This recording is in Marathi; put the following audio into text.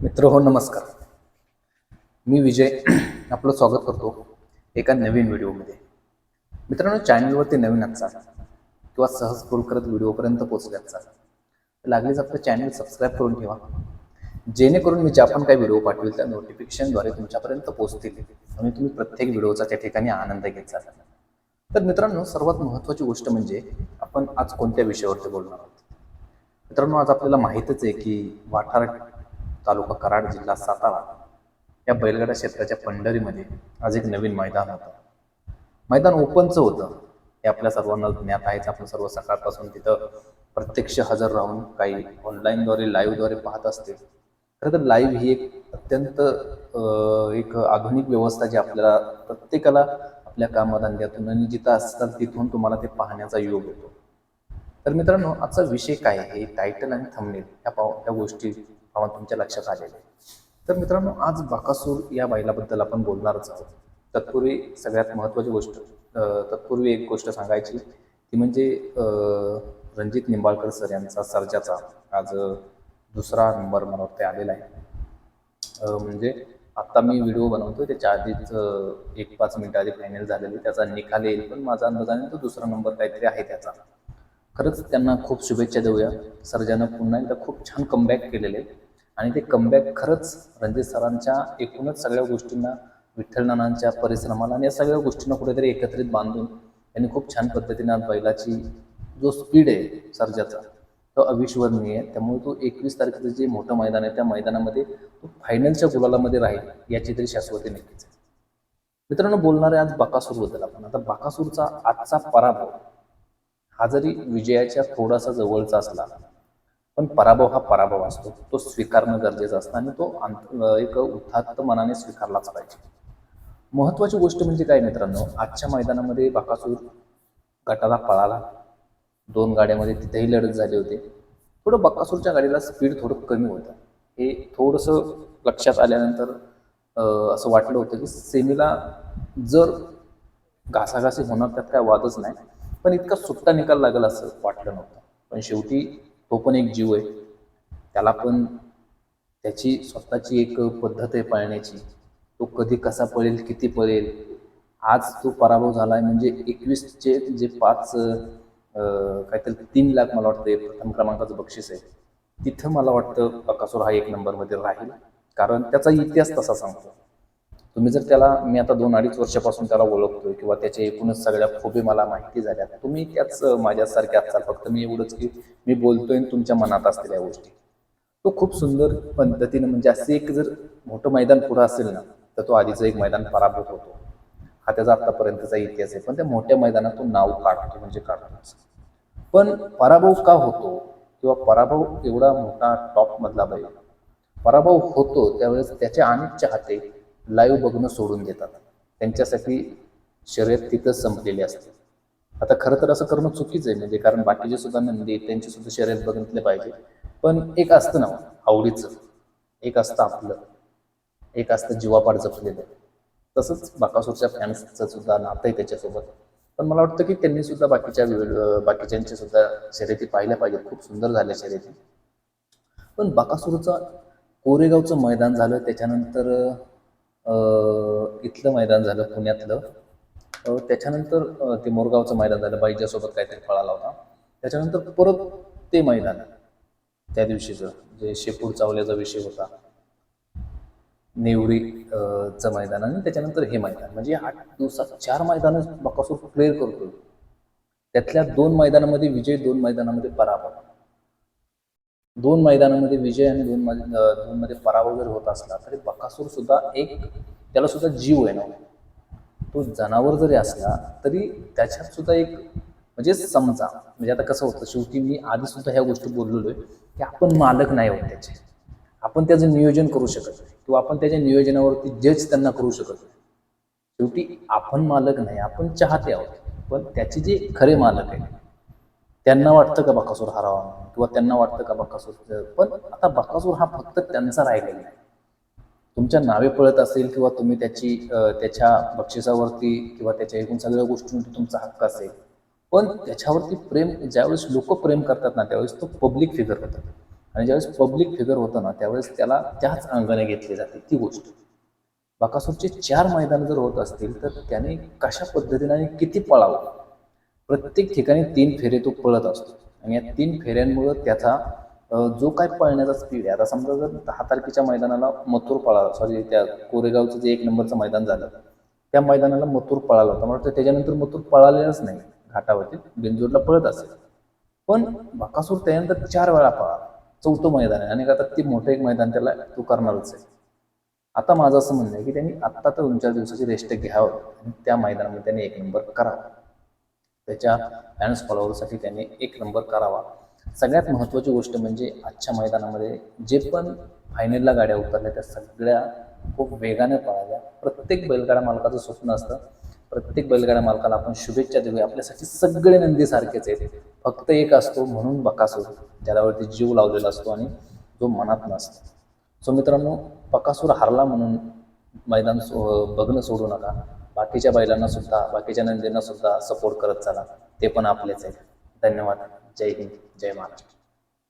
मित्र हो नमस्कार. मी विजय आपलं स्वागत करतो एका नवीन व्हिडिओमध्ये. मित्रांनो चॅनलवरती नवीन असतात किंवा सहज स्क्रोल करत व्हिडिओपर्यंत पोचल्याचा असाल लागलीच आपलं चॅनल सबस्क्राईब करून ठेवा. जेणेकरून मी ज्या पण काही व्हिडिओ पाठवेल त्या नोटिफिकेशनद्वारे तुमच्यापर्यंत पोहोचतील आणि तुम्ही प्रत्येक व्हिडिओचा त्या ठिकाणी आनंद घेत जाल. तर मित्रांनो सर्वात महत्त्वाची गोष्ट म्हणजे आपण आज कोणत्या विषयावरती बोलणार आहोत? मित्रांनो आज आपल्याला माहीतच आहे की वाठार तालुका कराड जिल्हा सातारा या बैलगाडा क्षेत्राच्या पंढरीमध्ये आज एक नवीन मैदान होतं. मैदान ओपनचं होतं. हे आपल्या सर्वांना ज्ञात आहेच. आपण सर्व सकाळपासून तिथं प्रत्यक्ष हजर राहून काही ऑनलाईनद्वारे लाईव्हद्वारे पाहत असते खरं तर लाईव्ह ही एक अत्यंत एक आधुनिक व्यवस्था जी आपल्याला प्रत्येकाला आपल्या कामधंद्यातून आणि जिथं असतात तिथून तुम्हाला ते पाहण्याचा योग होतो. तर मित्रांनो आजचा विषय काय आहे? हे टायटल आणि थंबनेल ह्या पाव ह्या गोष्टी पाहून तुमच्या लक्षात आलेलं आहे. तर मित्रांनो आज बाकासूर या बैलाबद्दल आपण बोलणारच आहोत. तत्पूर्वी सगळ्यात महत्त्वाची गोष्ट तत्पूर्वी एक गोष्ट सांगायची ती म्हणजे रणजित निंबाळकर सर यांचा सर्जाचा आज दुसरा नंबर मला वाटते आलेला आहे. म्हणजे आत्ता मी व्हिडिओ बनवतोय त्याच्या आधीच एक पाच मिनिटं आधी फायनल झालेली त्याचा निकाल येईल पण माझा अंदाजाने तो दुसरा नंबर काहीतरी आहे त्याचा. खरंच त्यांना खूप शुभेच्छा देऊया. सर्जानं पुन्हा एकदा खूप छान कमबॅक केलेले. आहे. आणि ते कमबॅक खरंच रणजित सरांच्या एकूणच सगळ्या गोष्टींना विठ्ठल नानांच्या परिश्रमाला आणि या सगळ्या गोष्टींना कुठेतरी एकत्रित बांधून त्यांनी खूप छान पद्धतीने आज बैलाची जो स्पीड आहे सर्जाचा तो अविश्वरणीय आहे. त्यामुळे तो एकवीस तारखेचं जे मोठं मैदान आहे त्या मैदानामध्ये तो फायनलच्या गुलालामध्ये राहील याची तरी शाश्वती नक्कीच आहे. मित्रांनो बोलणारे आज बकासूरबद्दल आपण. आता बकासूरचा आजचा पराभव हा जरी विजयाच्या थोडासा जवळचा असला पण पराभव हा पराभव असतो. तो स्वीकारणं गरजेचं असतं आणि तो अंत- एक उत्थात मनाने स्वीकारलाच पाहिजे. महत्वाची गोष्ट म्हणजे काय मित्रांनो? आजच्या मैदानामध्ये बाकासूर गटाला पळाला. दोन गाड्यामध्ये तिथेही लढत झाली होती. थोडं बक्कासूरच्या गाडीला स्पीड थोडं कमी होतं. हे थोडंसं लक्षात आल्यानंतर असं वाटलं होतं की सेमीला जर घासाघासी होणार त्यात काय वादच नाही. पण इतका सुट्टा निकाल लागेल असं वाटलं नव्हतं. पण शेवटी तो पण एक जीव आहे. त्याला पण त्याची स्वतःची एक पद्धत आहे पळण्याची. तो कधी कसा पळेल किती पळेल आज तो पराभव झाला आहे म्हणजे एकवीसचे जे पाच काहीतरी तीन लाख मला वाटतं प्रथम क्रमांकाचं बक्षीस आहे. तिथं मला वाटतं बकासूर हा एक नंबरमध्ये राहील. कारण त्याचा इतिहास तसा सांगतो. तुम्ही जर त्याला मी आता दोन अडीच वर्षापासून त्याला ओळखतोय किंवा त्याच्या एकूणच सगळ्या खोबे मला माहिती झाल्या तुम्ही त्याच माझ्यासारख्या असाल फक्त मी एवढंच की मी बोलतोय आणि तुमच्या मनात असतील या गोष्टी. तो खूप सुंदर पद्धतीने म्हणजे असे एक जर मोठं मैदान पुढं असेल ना तर तो आधीचं एक मैदान पराभूत होतो. हा त्याचा आतापर्यंतचा इतिहास आहे पण त्या मोठ्या मैदानात तो नाव काढतो म्हणजे काढतो पण पराभव का होतो? किंवा पराभव एवढा मोठा टॉप मधला बैल पराभव होतो त्यावेळेस त्याचे अनेक चाहते लाईव्ह बघणं सोडून देतात. त्यांच्यासाठी शर्यत तिथंच संपलेली असते. आता खरं तर असं करणं चुकीचं आहे म्हणजे कारण बाकीचे सुद्धा नंदी त्यांची सुद्धा शर्यत बघितले पाहिजे. पण एक असतं ना आवडीचं. एक असतं आपलं. एक असतं जीवापाड जपलेलं. तसंच बाकासूरच्या फॅन्सचं सुद्धा नातं आहे त्याच्यासोबत. पण मला वाटतं की त्यांनी सुद्धा बाकीच्या वेळ- बाकीच्यांच्या सुद्धा शर्यती पाहिल्या पाहिजेत. खूप सुंदर झाल्या शर्यती. पण बकासूरचा कोरेगावचं मैदान झालं त्याच्यानंतर इथलं मैदान झालं पुण्यातलं. त्याच्यानंतर ते मोरगावचं मैदान झालं बाईच्यासोबत काहीतरी पळाला होता. त्याच्यानंतर परत ते मैदान त्या दिवशीचं जे शेपूर चावल्याचा विषय होता. नेवरीचं मैदान आणि त्याच्यानंतर हे मैदान. म्हणजे आठ दिवसात चार मैदानं बकासूर क्लिअर करतो त्यातल्या दोन मैदानामध्ये विजय दोन मैदानामध्ये पराभव. दोन मैदानामध्ये विजय आणि दोन दोनमध्ये पराभव जर होत असला तरी बकासूर सुद्धा एक त्याला सुद्धा जीव आहे ना हो. तो जनावर जरी असला तरी त्याच्यात सुद्धा एक म्हणजे समजा म्हणजे आता कसं होतं शेवटी मी आधी सुद्धा ह्या गोष्टी बोललेलो आहे की आपण मालक नाही होत त्याचे. आपण त्याचं नियोजन करू शकत नाही किंवा आपण त्याच्या नियोजनावरती जज त्यांना करू शकत नाही. शेवटी आपण मालक नाही आपण चाहते आहोत पण त्याचे जे खरे मालक आहे त्यांना वाटतं का बकासूर हरावा? किंवा त्यांना वाटतं का बकासूर पण आता बकासूर हा फक्त त्यांचा राहिलेला नाही. तुमच्या नावे पळत असेल किंवा तुम्ही त्याची त्याच्या बक्षिसावरती किंवा त्याच्या एकूण सगळ्या गोष्टींवरती तुमचा हक्क असेल पण त्याच्यावरती प्रेम ज्यावेळेस लोक प्रेम करतात ना त्यावेळेस तो पब्लिक फिगर होतात. आणि ज्यावेळेस पब्लिक फिगर होतं ना त्यावेळेस त्याला त्याच अंगाने घेतली जाते ती गोष्ट. बकासूरचे चार मैदान जर होत असतील तर त्याने कशा पद्धतीने आणि किती पळावं? प्रत्येक ठिकाणी तीन फेरे तो पळत असतो. आणि या तीन फेऱ्यांमुळं त्याचा जो काय पळण्याचा स्पीड आहे आता समजा जर दहा तारखेच्या मैदानाला मथुर पळाला सॉरी त्या कोरेगावचं जे एक नंबरचं मैदान झालं त्या मैदानाला मथुर पळाला होता. मला वाटतं त्याच्यानंतर मथुर पळालेलाच नाही घाटावरती बिंजोडला पळत असेल. पण बकासूर त्यानंतर चार वेळा पळाला. चौथं मैदान आहे. आणि आता ते मोठं एक मैदान त्याला तो करणारच आहे. आता माझं असं म्हणणं आहे की त्यांनी आत्ता तर दोन चार दिवसाची रेस्ट घ्यावं. आणि त्या मैदानामध्ये त्यांनी एक नंबर करावा. त्याच्या फॅन्स फॉलोअरसाठी त्याने एक नंबर करावा. सगळ्यात महत्त्वाची गोष्ट म्हणजे आजच्या मैदानामध्ये जे पण फायनलला गाड्या उतरल्या त्या सगळ्या खूप वेगाने पळाल्या. प्रत्येक बैलगाडा मालकाचं स्वप्न असतं. प्रत्येक बैलगाडा मालकाला आपण शुभेच्छा देऊया. आपल्यासाठी सगळे नंदी सारखेच आहेत. फक्त एक असतो म्हणून बकासूर. ज्याच्यावरती जीव लावलेला असतो आणि जो मनात नसतो. सो मित्रांनो बकासूर हारला म्हणून मैदान सो बघणं सोडू नका. बाकीच्या बैलांना सुद्धा बाकीच्या नंदींना सुद्धा सपोर्ट करत चला. ते पण आपलेच आहेत. धन्यवाद. जय हिंद. जय महाराष्ट्र.